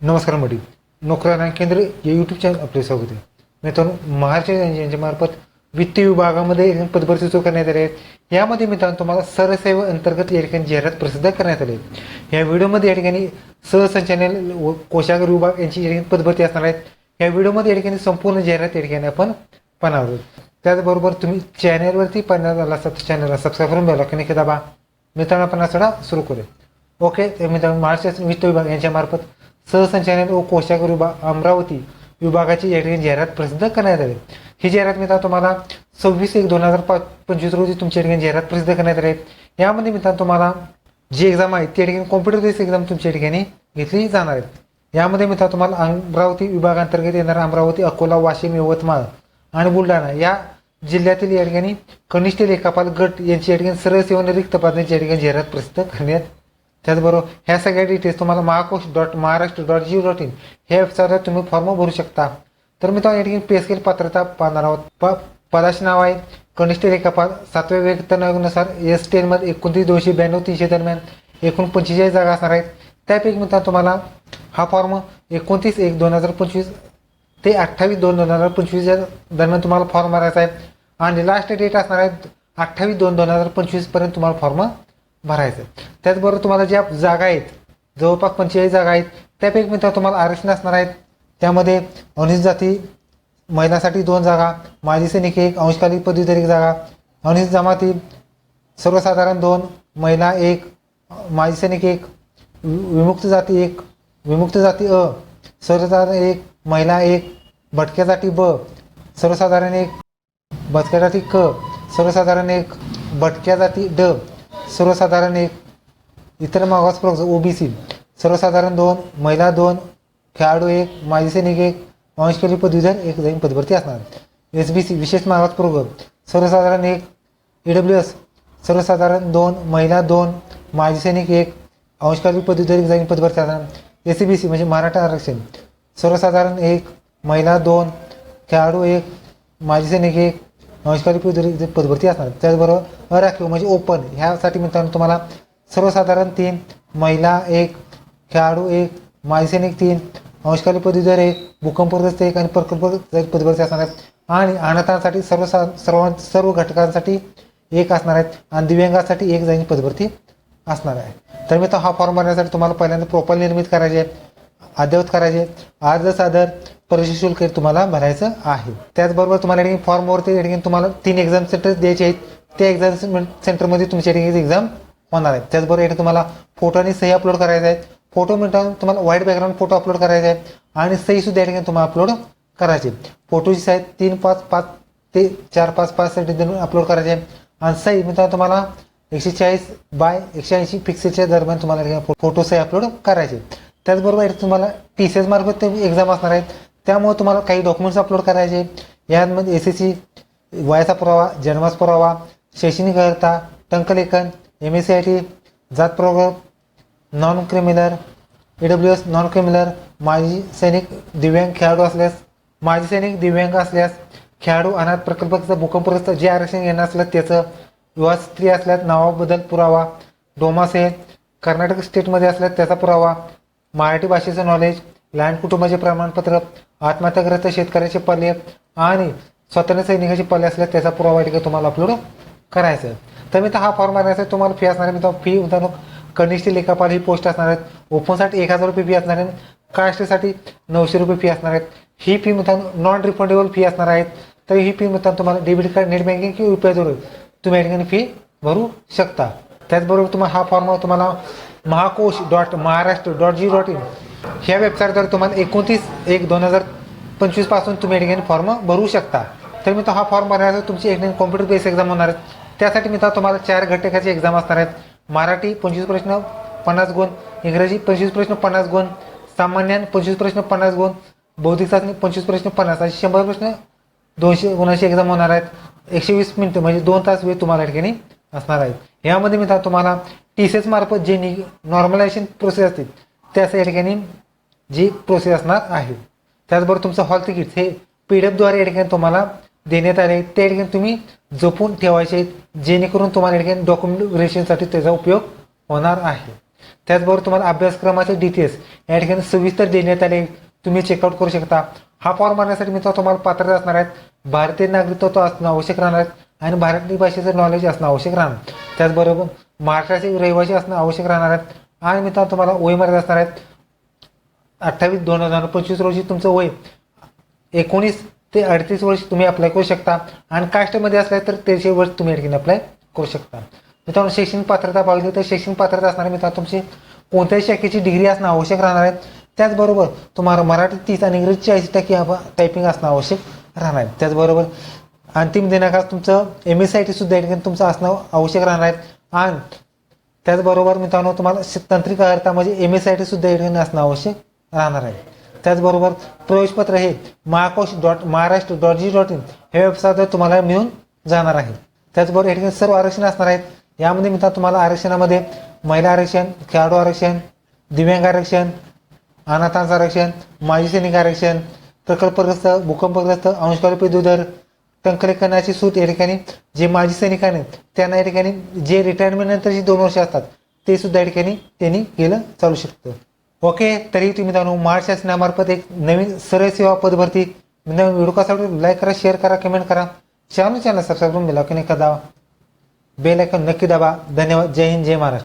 नमस्कार मंडळी. नोकऱ्या केंद्र या यूट्यूब चॅनल आपले स्वागत आहे. मित्रांनो महाराष्ट्र यांच्या मार्फत वित्त विभागामध्ये पदभरती सुरू करण्यात आली आहेत यामध्ये मित्रांनो तुम्हाला सरसेवा अंतर्गत या ठिकाणी जाहिरात प्रसिद्ध करण्यात आली आहे. या व्हिडिओमध्ये या ठिकाणी सहसंचालन व कोशागर विभाग यांची या ठिकाणी पदभरती असणार आहेत. या व्हिडिओमध्ये या ठिकाणी संपूर्ण जाहिरात या ठिकाणी आपण पाहणार आहोत. त्याचबरोबर तुम्ही चॅनलवरती पाहण्यात आला असता चॅनलला सबस्क्राईब करून बेल ऐकून दाबा. मित्रांनो आपण हा सुरू करूया. ओके मित्रांनो महाराष्ट्र वित्त विभाग यांच्या मार्फत सहसंचालन व कोशागार विभाग अमरावती विभागाची या ठिकाणी जाहिरात प्रसिद्ध करण्यात आली. ही जाहिरात मित्रांनो तुम्हाला सव्वीस एक दोन हजार पाच पंचवीस रोजी तुमच्या ठिकाणी जाहिरात प्रसिद्ध करण्यात आली. यामध्ये मित्रांनो तुम्हाला जी एक्झाम आहे त्या ठिकाणी कॉम्प्युटर बेस्ड एक्झाम तुमच्या ठिकाणी घेतली जाणार आहे. यामध्ये मित्रांनो तुम्हाला अमरावती विभागांतर्गत येणार अमरावती अकोला वाशिम यवतमाळ आणि बुलढाणा या जिल्ह्यातील या ठिकाणी कनिष्ठ लेखापाल गट यांची या ठिकाणी सरळ सेवन रिक्त पदांची या ठिकाणी जाहिरात प्रसिद्ध करण्यात त्याचबरोबर ह्या सगळ्या डिटेल्स तुम्हाला Mahakosh dot Maharashtra dot G dot in ह्या वेबसाईटवर तुम्ही फॉर्म भरू शकता. तर मी या ठिकाणी पेस्केल पात्रता पाहणार आहोत. प पदाचे नाव आहे. कनिष्ठ लेखापाल सातव्या वेतन आयोगानुसार एस टेनमध्ये एकोणतीस दोनशे ब्याण्णव तीनशे दरम्यान एकूण पंचेचाळीस जागा असणार आहेत. त्यापैकी मित्रांनो तुम्हाला हा फॉर्म एकोणतीस एक दोन हजार पंचवीस ते अठ्ठावीस दोन दोन हजार पंचवीसच्या दरम्यान तुम्हाला फॉर्म भरायचा आहे. आणि लास्ट डेट असणार आहे अठ्ठावीस दोन दोन हजार पंचवीसपर्यंत तुम्हाला फॉर्म भरायचं. त्याचबरोबर तुम्हाला ज्या जागा आहेत जवळपास पंचेचाळीस जागा आहेत त्यापैकी मित्र तुम्हाला आरक्षण असणार आहेत. त्यामध्ये अनुसूचित जाती महिलांसाठी दोन जागा माजी सैनिक एक अंशकालीन पदवीधर एक जागा अनुसूचित जमाती सर्वसाधारण दोन महिला एक माजी सैनिक एक वि- विमुक्त जाती एक विमुक्त जाती अ सर्वसाधारण एक महिला एक भटक्यासाठी ब सर्वसाधारण एक भटक्यासाठी क सर्वसाधारण एक भटक्या जाती ड सर्वसाधारण एक इतर मागासप्रक ओबीसी सर्वसाधारण दोन महिला दोन खेळाडू एक माजी सैनिक एक अंशकली पदवीधर एक जैन पदभरती असणार. एस बी सी विशेष मागास प्रवर्ग सर्वसाधारण एक ई डब्ल्यू एस सर्वसाधारण दोन महिला दोन माजी सैनिक एक अंशकाली पदवीधर एक जैन पदभरती असणार. एस सी बी सी म्हणजे मराठा आरक्षण. सर्वसाधारण एक महिला दोन खेळाडू एक माजी सैनिक एक अंशकारी पदवी पदभरती असणार. त्याचबरोबर अराखीव म्हणजे ओपन ह्यासाठी मित्रांनो तुम्हाला सर्वसाधारण तीन महिला एक खेळाडू एक माजी तीन अंशकारी पदवीधर एक भूकंपग्रस्त एक आणि प्रकल्प पदभरती असणार आहेत. आणि अनाथांसाठी सर्व सर्व सर्व घटकांसाठी एक असणार आहेत. आणि दिव्यांगासाठी एक जाईन पदभरती असणार आहे. तर मित्र हा फॉर्म भरण्यासाठी तुम्हाला पहिल्यांदा प्रोफाईल निर्मित करायचे आहे. अद्ययावत करायचे. आज सादर परीक्षा शुल्क तुम्हाला भरायचं आहे. त्याचबरोबर तुम्हाला एडिंग ठिकाणी फॉर्मवरती या ठिकाणी तुम्हाला तीन एक्झाम सेंटर द्यायचे आहेत. त्या एक्झाम सेंटरमध्ये तुमच्या ठिकाणी एक्झाम होणार आहेत. त्याचबरोबर या तुम्हाला फोटो आणि सही अपलोड करायचे आहेत. फोटो मिळताना तुम्हाला व्हाईट बॅकग्राऊंड फोटो अपलोड करायचे आहेत. आणि सही सुद्धा या ठिकाणी तुम्हाला अपलोड करायचे फोटोची साईज तीन पाच पाच ते चार पाच पाच देऊन अपलोड करायचे आहे आणि सही मिळताना तुम्हाला एकशे चाळीस बाय एकशे ऐंशी पिक्सेलच्या दरम्यान तुम्हाला फोटो सही अपलोड करायचे त्याचबरोबर तुम्हाला पी सी एस मार्फत ते एक्झाम असणार आहेत. त्यामुळे तुम्हाला काही डॉक्युमेंट्स अपलोड करायचे. यामध्ये एस एस सी वयाचा पुरावा जन्माचा पुरावा शैक्षणिक अर्हता टंकलेखन M S C I T जात program non criminal E W S non criminal माजी सैनिक दिव्यांग खेळाडू असल्यास माजी सैनिक दिव्यांग असल्यास खेळाडू अनाथ प्रकल्पाचं भूकंपग्रस्त जे आरक्षण येणं असलं त्याचं युवा स्त्री असल्यास नावाबद्दल पुरावा डोमासे कर्नाटक स्टेटमध्ये असल्यास त्याचा पुरावा मराठी भाषेचं नॉलेज लहान कुटुंबाचे प्रमाणपत्र आत्महत्याग्रस्त शेतकऱ्याचे पल्ले आणि स्वतंत्र सैनिकाचे पल्ले असल्यास त्याचा पुरावा ठिकाणी तुम्हाला अपलोड करायचं आहे. तर मी हा फॉर्म भरण्यासाठी तुम्हाला फी असणार आहे. फी उदाहरण कनिष्ठ लेखापाल ही पोस्ट असणार आहेत. ओपनसाठी एक हजार रुपये फी असणार आहे. कास्टसाठी नऊशे रुपये फी असणार आहेत. ही फी मित्रांनो नॉन रिफंडेबल फी असणार आहेत तर ही फी मित्रांनो तुम्हाला डेबिट कार्ड नेट बँकिंग किंवा युपीआयद्वारे तुम्ही या ठिकाणी फी भरू शकता. त्याचबरोबर तुम्हाला हा फॉर्म तुम्हाला Mahakosh dot Maharashtra dot G dot in. ह्या वेबसाईटवर तुम्हाला एकोणतीस एक दोन हजार पंचवीसपासून तुम्ही या ठिकाणी फॉर्म भरू शकता. तर मी तो हा फॉर्म भरण्यासाठी तुमची एक कॉम्प्युटर बेस एक्झाम होणार आहेत. त्यासाठी मित्र तुम्हाला चार घटकाची एक्झाम असणार आहेत. मराठी पंचवीस प्रश्न पन्नास गुण इंग्रजी पंचवीस प्रश्न पन्नास गुण सामान्य पंचवीस प्रश्न पन्नास गुण बौद्धिक चाचणी पंचवीस प्रश्न पन्नास. असे शंभर प्रश्न दोनशे गुणाची एक्झाम होणार आहेत. एकशे वीस मिनिटं म्हणजे दोन तास वेळ तुम्हाला ठिकाणी असणार आहेत. यामध्ये मी तुम्हाला टी सी मार्फत जे नि नॉर्मलायझेशन प्रोसेस असतील त्याच या ठिकाणी जी प्रोसेस असणार आहे. त्याचबरोबर तुमचं हॉल तिकीट हे पी डी एफद्वारे या ठिकाणी तुम्हाला देण्यात आले. त्या ठिकाणी तुम्ही जपून ठेवायचे आहेत जेणेकरून तुम्हाला या ठिकाणी डॉक्युमेंटेशनसाठी त्याचा उपयोग होणार आहे. त्याचबरोबर तुम्हाला अभ्यासक्रमाचे डिटेल्स या ठिकाणी सविस्तर देण्यात आले. तुम्ही चेकआउट करू शकता. हा फॉर्म भरण्यासाठी मित्र तुम्हाला पात्रता असणार आहेत. भारतीय नागरिकत्व असणं आवश्यक राहणार आहे. आणि मराठी भाषेचं नॉलेज असणं आवश्यक राहणार. त्याचबरोबर महाराष्ट्राचे रहिवासी असणं आवश्यक राहणार आहेत. आणि मित्रांनो तुम्हाला वय मर्यादा असणार आहेत. अठ्ठावीस दोन हजार पंचवीस रोजी तुमचं वय एकोणीस ते अडतीस वर्ष तुम्ही अप्लाय करू शकता. आणि कास्टमध्ये असल्या तर तेरशे वर्ष तुम्ही या अप्लाय करू शकता. मित्रांनो शैक्षणिक पात्रता पाहिली तर शैक्षणिक पात्रता असणार मित्रांनो तुमची कोणत्याही शाखेची डिग्री असणं आवश्यक राहणार आहे. त्याचबरोबर तुम्हाला मराठी तीस आणि इंग्रजी चाळीस टक्के टायपिंग असणं आवश्यक राहणार आहे. त्याचबरोबर अंतिम दिनांकात तुमचं एम एस आय टी सुद्धा या ठिकाणी तुमचं असणं आवश्यक राहणार आहे. आणि त्याचबरोबर मित्रांनो तुम्हाला तांत्रिक अर्था म्हणजे एम एस आय टी सुद्धा या असणं आवश्यक राहणार आहे. त्याचबरोबर प्रवेशपत्र हे Mahakosh dot Maharashtra dot G dot in हे वेबसाईटवर तुम्हाला मिळून जाणार आहे. त्याचबरोबर या ठिकाणी सर्व आरक्षण असणार आहेत. यामध्ये मित्रांनो तुम्हाला आरक्षणामध्ये महिला आरक्षण खेळाडू आरक्षण दिव्यांग आरक्षण अनाथांचं आरक्षण माजी सैनिक आरक्षण प्रकल्पग्रस्त भूकंपग्रस्त अंशकाली दुधर टंकलेखनाची सूट या ठिकाणी जे माजी सैनिक आहेत त्यांना या ठिकाणी जे रिटायरमेंट नंतरची दोन वर्ष असतात ते सुद्धा या ठिकाणी त्यांनी केलं चालू शकतं. ओके तरी तुम्ही जाणू महाराष्ट्र शासनामार्फत एक नवीन सरळ सेवा पदभरती नवीन व्हिडिओ कसा लाईक करा शेअर करा कमेंट करा. चॅनल चॅनल सबस्क्राईब करून बेलायकन एका दाबा. बेलायकन नक्की दाबा. धन्यवाद. जय हिंद जय महाराष्ट्र.